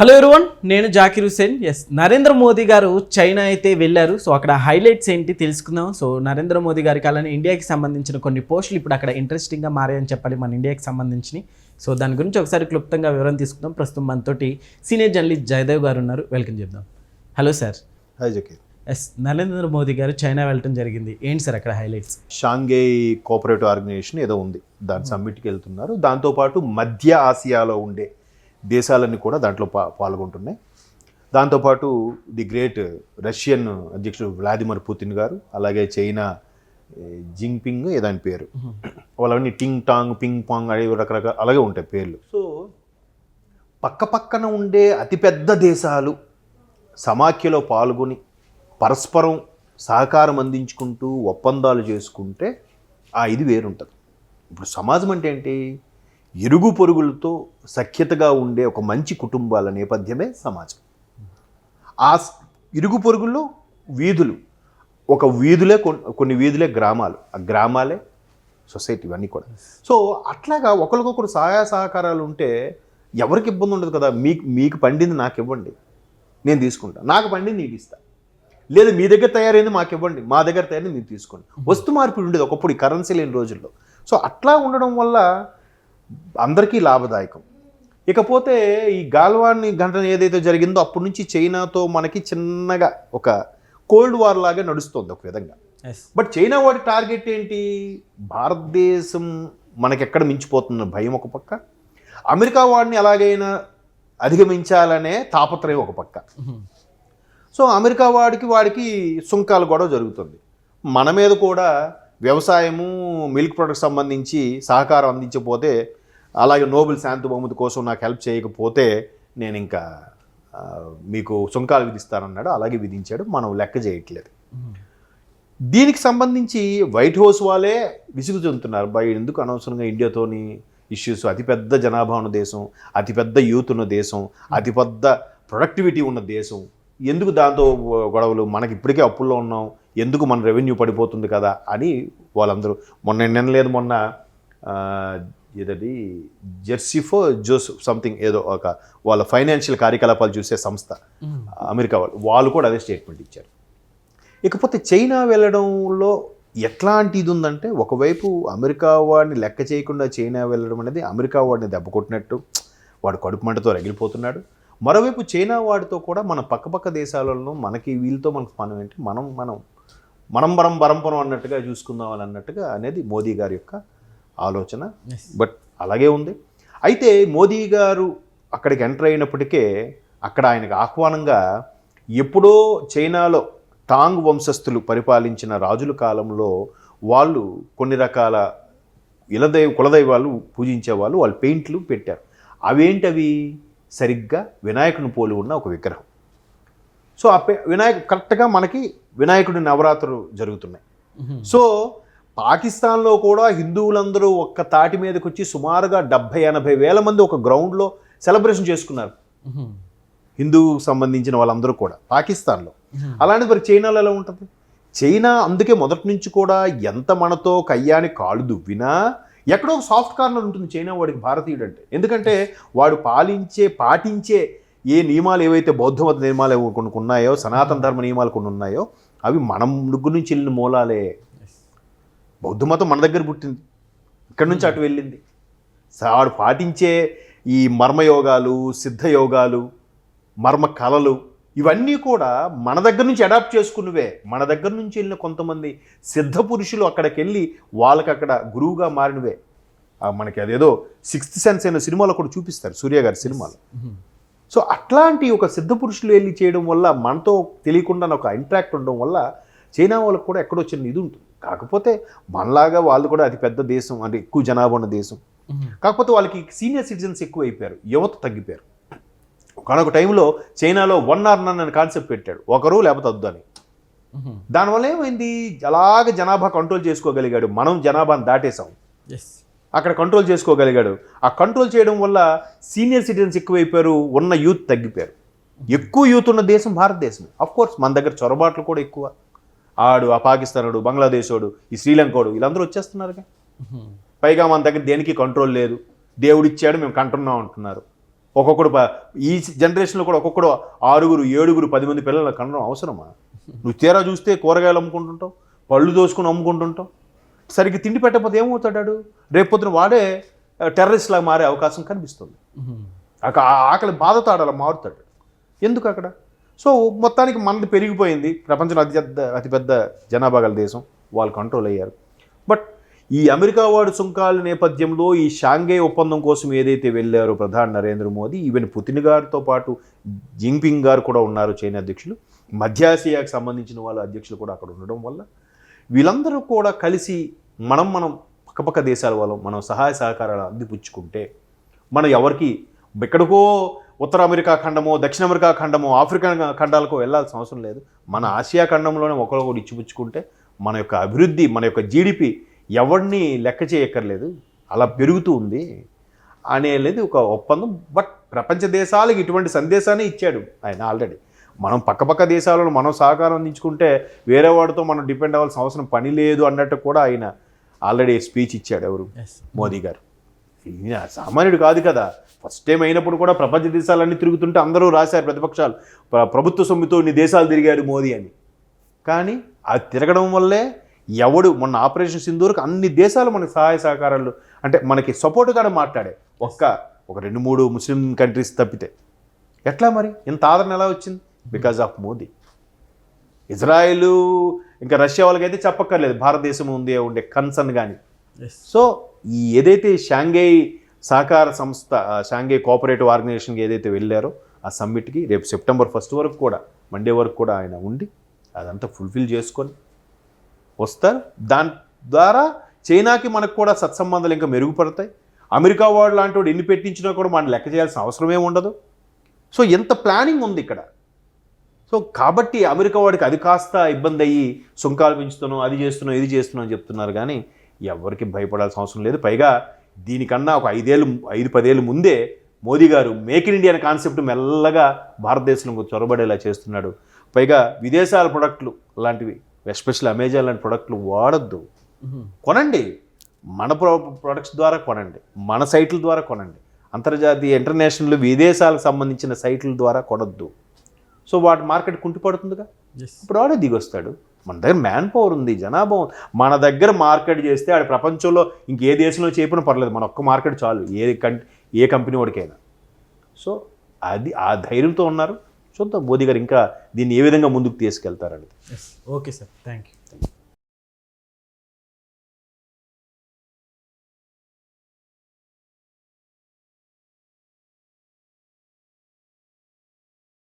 Hello everyone నేను Zakir Hussain yes Narendra Modi garu China అయితే వెళ్ళారు. సో అక్కడ హైలైట్స్ ఏంటి తెలుసుకుందాం. సో నరేంద్ర మోదీ గారికి అలానే ఇండియాకి సంబంధించిన కొన్ని పోస్టులు ఇప్పుడు అక్కడ ఇంట్రెస్టింగ్గా మారాయని చెప్పాలి మన ఇండియాకి సంబంధించి సో దాని గురించి ఒకసారి క్లుప్తంగా వివరణ తీసుకుందాం. ప్రస్తుతం మనతోటి సీనియర్ జర్నలిస్ట్ జయదేవ్ గారు ఉన్నారు. వెల్కమ్ చెప్దాం. Hello sir hi Zakir yes Narendra Modi garu China వెళ్ళటం జరిగింది. ఏంటి సార్ అక్కడ హైలైట్స్ షాంఘై కోఆపరేటివ్ ఆర్గనైజేషన్ ఏదో ఉంది. దాని సమ్మిట్కి వెళ్తున్నారు. దాంతోపాటు మధ్య ఆసియాలో ఉండే దేశాలన్నీ కూడా దాంట్లో పా పాల్గొంటున్నాయి. దాంతోపాటు ది గ్రేట్ రష్యన్ అధ్యక్షుడు వ్లాదిమిర్ పుతిన్ గారు అలాగే చైనా జింగ్పింగ్ ఏదాని పేరు. వాళ్ళవన్నీ టింగ్ టాంగ్ పింగ్ పాంగ్ అవి రకరకాల అలాగే ఉంటాయి పేర్లు. సో పక్క పక్కన ఉండే అతిపెద్ద దేశాలు సమాఖ్యలో పాల్గొని పరస్పరం సహకారం అందించుకుంటూ ఒప్పందాలు చేసుకుంటే ఆ ఇది వేరుంటుంది. ఇప్పుడు సమాజం అంటే ఏంటి? ఇరుగు పొరుగులతో సఖ్యతగా ఉండే ఒక మంచి కుటుంబాల నేపథ్యమే సమాజం. ఆ ఇరుగు పొరుగుల్లో వీధులు ఒక వీధులే కొన్- కొన్ని వీధులే గ్రామాలు. ఆ గ్రామాలే సొసైటీ ఇవన్నీ కూడా. సో అట్లాగా ఒకరికొకరు సహాయ సహకారాలు ఉంటే ఎవరికి ఇబ్బంది ఉండదు కదా? మీకు మీకు పండింది నాకు ఇవ్వండి. నేను తీసుకుంటా. నాకు పండింది నీకు ఇస్తా. లేదా మీ దగ్గర తయారైంది మాకు ఇవ్వండి. మా దగ్గర తయారైంది మీరు తీసుకోండి. వస్తు మార్పిడి ఉండేది ఒకప్పుడు ఈ కరెన్సీ లేని రోజుల్లో. సో అట్లా ఉండడం వల్ల అందరికీ లాభదాయకం. ఇకపోతే ఈ గాల్వాన్ ఘటన ఏదైతే జరిగిందో అప్పటి నుంచి చైనాతో మనకి చిన్నగా ఒక కోల్డ్ వార్ లాగా నడుస్తుంది ఒక విధంగా. బట్ చైనా వాడి టార్గెట్ ఏంటి? భారతదేశం మనకెక్కడ మించిపోతున్న భయం ఒక పక్క. అమెరికా వాడిని ఎలాగైనా అధిగమించాలనే తాపత్రయం ఒక పక్క. సో అమెరికా వాడికి వాడికి సుంకాలు గొడవ జరుగుతుంది. మన మీద కూడా వ్యవసాయము మిల్క్ ప్రొడక్ట్ సంబంధించి సహకారం అందించకపోతే అలాగే నోబెల్ శాంతి బహుమతి కోసం నాకు హెల్ప్ చేయకపోతే నేను ఇంకా మీకు సుంకాలు విధిస్తానన్నాడు అలాగే విధించాడు మనం లెక్క చేయట్లేదు. దీనికి సంబంధించి వైట్ హౌస్ వాళ్ళే విసుగు చెందుతున్నారు. బై ఎందుకు అనవసరంగా ఇండియాతోని ఇష్యూస్ అతిపెద్ద జనాభా ఉన్న దేశం అతిపెద్ద యూత్ ఉన్న దేశం అతిపెద్ద ప్రొడక్టివిటీ ఉన్న దేశం ఎందుకు దాంతో గొడవలు మనకి ఇప్పటికే అప్పుల్లో ఉన్నాం ఎందుకు మన రెవెన్యూ పడిపోతుంది కదా అని వాళ్ళందరూ మొన్న నిన్న లేదు మొన్న ఏదది? జెర్సిఫో జోస్ సంథింగ్ ఏదో ఒక వాళ్ళ ఫైనాన్షియల్ కార్యకలాపాలు చూసే సంస్థ. అమెరికా వాళ్ళు. వాళ్ళు కూడా అదే స్టేట్మెంట్ ఇచ్చారు. ఇకపోతే చైనా వెళ్ళడంలో ఎట్లాంటి ఇది ఉందంటే ఒకవైపు అమెరికా వాడిని లెక్క చేయకుండా చైనా వెళ్ళడం అనేది అమెరికా వాడిని దెబ్బ కొట్టినట్టు వాడు కడుపు మంటతో రగిలిపోతున్నాడు. మరోవైపు చైనా వాడితో కూడా మన పక్కపక్క దేశాలలో మనకి వీళ్ళతో మనకు పని ఏంటి? మనం మనం మనం మనం పరంపరం అన్నట్టుగా చూసుకుందాం అని అన్నట్టుగా అనేది మోదీ గారి యొక్క ఆలోచన. బట్ అలాగే ఉంది. అయితే మోదీ గారు అక్కడికి ఎంటర్ అయినప్పటికే అక్కడ ఆయనకు ఆహ్వానంగా ఎప్పుడో చైనాలో టాంగ్ వంశస్థులు పరిపాలించిన రాజుల కాలంలో వాళ్ళు కొన్ని రకాల ఇలదైవ కులదైవాలు పూజించే వాళ్ళు వాళ్ళు పెయింట్లు పెట్టారు. అవేంటవి? సరిగ్గా వినాయకుని పోలి ఉన్న ఒక విగ్రహం. సో ఆ పె- వినాయక కరెక్ట్గా మనకి వినాయకుడి నవరాత్రులు జరుగుతున్నాయి. సో పాకిస్తాన్లో కూడా హిందువులందరూ ఒక్క తాటి మీదకి వచ్చి సుమారుగా డెబ్భై ఎనభై వేల మంది ఒక గ్రౌండ్లో సెలబ్రేషన్ చేసుకున్నారు. హిందూ సంబంధించిన వాళ్ళందరూ కూడా పాకిస్తాన్లో. అలాంటి మరి చైనాలో ఎలా ఉంటుంది? చైనా అందుకే మొదటి నుంచి కూడా ఎంత మనతో కయ్యాని కాలు దువ్వినా ఎక్కడో ఒక సాఫ్ట్ కార్నర్ ఉంటుంది చైనా వాడికి భారతీయుడు అంటే ఎందుకంటే వాడు పాలించే పాటించే ఏ నియమాలు ఏవైతే బౌద్ధ మత నియమాలు కొన్ని ఉన్నాయో సనాతన ధర్మ నియమాలు కొన్ని ఉన్నాయో అవి మనం ముగ్గు నుంచి వెళ్ళిన మూలాలే. బౌద్ధ మతం మన దగ్గర పుట్టింది. ఇక్కడ నుంచి అటు వెళ్ళింది. స- వాడు పాటించే ఈ మర్మయోగాలు సిద్ధయోగాలు మర్మ కళలు ఇవన్నీ కూడా మన దగ్గర నుంచి అడాప్ట్ చేసుకున్నవే. మన దగ్గర నుంచి వెళ్ళిన కొంతమంది సిద్ధ పురుషులు అక్కడికి వెళ్ళి వాళ్ళకి అక్కడ గురువుగా మారినవే. మనకి అదేదో సిక్స్త్ సెన్స్ అయిన సినిమాలో కూడా చూపిస్తారు సూర్య గారి సినిమాలో. సో అట్లాంటి ఒక సిద్ధ పురుషులు వెళ్ళి చేయడం వల్ల మనతో తెలియకుండా ఒక ఇంట్రాక్ట్ ఉండడం వల్ల చైనా వాళ్ళకు కూడా ఎక్కడో చిన్న ఇది ఉంటుంది. కాకపోతే మనలాగా వాళ్ళు కూడా అతి పెద్ద దేశం అంటే ఎక్కువ జనాభా ఉన్న దేశం. కాకపోతే వాళ్ళకి సీనియర్ సిటిజన్స్ ఎక్కువ అయిపోయారు యువత తగ్గిపోయారు. ఒకనొక టైంలో చైనాలో వన్ ఆర్ నన్ అనే కాన్సెప్ట్ పెట్టాడు ఒకరు లేకపోతే వద్దు అని. దానివల్ల ఏమైంది? అలాగ జనాభా కంట్రోల్ చేసుకోగలిగాడు మనం జనాభాను ఎస్ అక్కడ కంట్రోల్ చేసుకోగలిగాడు. ఆ కంట్రోల్ చేయడం వల్ల సీనియర్ సిటిజన్స్ ఎక్కువైపోయారు ఉన్న యూత్ తగ్గిపోయారు. ఎక్కువ యూత్ ఉన్న దేశం భారతదేశం అఫ్ కోర్స్ మన దగ్గర చొరబాట్లు కూడా ఎక్కువ. ఆడు ఆ పాకిస్తానుడు బంగ్లాదేశోడు ఈ శ్రీలంకోడు వీళ్ళందరూ వచ్చేస్తున్నారుగా. పైగా మన దగ్గర దేనికి కంట్రోల్ లేదు. దేవుడిచ్చాడు మేము కంటున్నాం అంటున్నారు. ఒక్కొక్కడు ఈ జనరేషన్లో కూడా ఒక్కొక్కడు ఆరుగురు ఏడుగురు పది మంది పిల్లలు కనడం అవసరమా? నువ్వు తీరా చూస్తే కూరగాయలు అమ్ముకుంటుంటావు పళ్ళు దోసుకుని అమ్ముకుంటుంటావు. సరిగ్గా తిండి పెట్టకపోతే ఏమవుతాడు రేపు పొద్దున వాడే టెర్రరిస్ట్ లాగా మారే అవకాశం కనిపిస్తుంది. అక- ఆ ఆకలి బాధతో ఆడ అలా మారుతాడు. ఎందుకు అక్కడ? సో మొత్తానికి మనది పెరిగిపోయింది. ప్రపంచంలో అతిపెద్ద అతిపెద్ద జనాభా గల దేశం. వాళ్ళు కంట్రోల్ అయ్యారు. బట్ ఈ అమెరికా వాడు సుంకాల నేపథ్యంలో ఈ షాంఘై ఒప్పందం కోసం ఏదైతే వెళ్ళారో ప్రధాని నరేంద్ర మోదీ ఈవెన్ పుతిన్ గారితో పాటు జింగ్పింగ్ గారు కూడా ఉన్నారు చైనా అధ్యక్షులు. మధ్యాసియాకు సంబంధించిన వాళ్ళ అధ్యక్షులు కూడా అక్కడ ఉండడం వల్ల వీళ్ళందరూ కూడా కలిసి మనం మనం పక్కపక్క దేశాల వాళ్ళం మనం సహాయ సహకారాలు అందిపుచ్చుకుంటే మనం ఎవరికి ఎక్కడికో ఉత్తర అమెరికా ఖండమో దక్షిణ అమెరికా ఖండమో ఆఫ్రికా ఖండాలకు వెళ్ళాల్సిన అవసరం లేదు. మన ఆసియా ఖండంలోనే ఒకరికొకరు ఇచ్చిపుచ్చుకుంటే మన యొక్క అభివృద్ధి మన యొక్క జీడిపి ఎవరిని లెక్క చేయక్కర్లేదు. అలా పెరుగుతూ ఉంది అనేది ఒక ఒప్పందం. బట్ ప్రపంచ దేశాలకు ఇటువంటి సందేశాన్ని ఇచ్చాడు ఆయన ఆల్రెడీ. మనం పక్కపక్క దేశాలలో మనం సహకారం అందించుకుంటే వేరే వాడితో మనం డిపెండ్ అవ్వాల్సిన అవసరం పని లేదు అన్నట్టు కూడా ఆయన ఆల్రెడీ స్పీచ్ ఇచ్చాడు ఎవరు? మోదీ గారు. సామాన్యుడు కాదు కదా. ఫస్ట్ టైం అయినప్పుడు కూడా ప్రపంచ దేశాలన్నీ తిరుగుతుంటే అందరూ రాశారు ప్రతిపక్షాలు. ప్ర- ప్రభుత్వ సొమ్ముతో ఇన్ని దేశాలు తిరిగాడు మోదీ అని. కానీ అది తిరగడం వల్లే ఎవడు మొన్న ఆపరేషన్ సింధూర్కి అన్ని దేశాలు మనకి సహాయ సహకారాలు అంటే మనకి సపోర్ట్గానే మాట్లాడే. ఒక్క ఒక రెండు మూడు ముస్లిం కంట్రీస్ తప్పితే. ఎట్లా మరి? ఇంత ఆదరణ ఎలా వచ్చింది? Because of Modi. ఇజ్రాయెల్ ఇంకా రష్యా వాళ్ళకైతే చెప్పక్కర్లేదు. భారతదేశం ఉంది ఉండే కన్సర్న్ కానీ సో ఈ ఏదైతే షాంఘై సహకార సంస్థ షాంఘై కోఆపరేటివ్ ఆర్గనైజేషన్కి ఏదైతే వెళ్ళారో ఆ సమ్మిట్కి రేపు సెప్టెంబర్ ఫస్ట్ వరకు కూడా మండే వరకు కూడా ఆయన ఉండి అదంతా ఫుల్ఫిల్ చేసుకొని వస్తారు. దాని ద్వారా చైనాకి మనకు కూడా సత్సంబంధాలు ఇంకా మెరుగుపడతాయి. అమెరికా వాడు లాంటి వాడు ఎన్ని పెట్టించినా కూడా మనం లెక్క చేయాల్సిన అవసరమే ఉండదు. సో ఎంత ప్లానింగ్ ఉంది ఇక్కడ? సో కాబట్టి అమెరికా వాడికి అది కాస్త ఇబ్బంది అయ్యి సుంకాలు పెంచుతున్నాం అది చేస్తున్నాం ఇది చేస్తున్నాం అని చెప్తున్నారు. కానీ ఎవరికి భయపడాల్సిన అవసరం లేదు. పైగా దీనికన్నా ఒక ఐదేళ్ళు ఐదు పదేళ్ళు ముందే Modi garu make in India అనే కాన్సెప్ట్ మెల్లగా భారతదేశంలో చొరబడేలా చేస్తున్నాడు. పైగా విదేశాల ప్రొడక్ట్లు లాంటివి ఎస్పెషల్ అమెజాన్ లాంటి ప్రొడక్ట్లు వాడద్దు. కొనండి. మన ప్రో ప్రొడక్ట్స్ ద్వారా కొనండి. మన సైట్ల ద్వారా కొనండి. అంతర్జాతీయ ఇంటర్నేషనల్ విదేశాలకు సంబంధించిన సైట్ల ద్వారా కొనొద్దు. సో వాటి మార్కెట్ కుంటిపడుతుందిగా? ఇప్పుడు ఆడే దిగొస్తాడు. మన దగ్గర మ్యాన్ పవర్ ఉంది జనాభా మన దగ్గర మార్కెట్ చేస్తే ఆడ ప్రపంచంలో ఇంకే దేశంలో చేయకుండా పర్లేదు మన ఒక్క మార్కెట్ చాలు ఏ కంట్ ఏ కంపెనీ వాడికైనా. సో అది ఆ ధైర్యంతో ఉన్నారు. చూద్దాం మోదీ గారు ఇంకా దీన్ని ఏ విధంగా ముందుకు తీసుకెళ్తారని ఓకే సార్ థ్యాంక్ యూ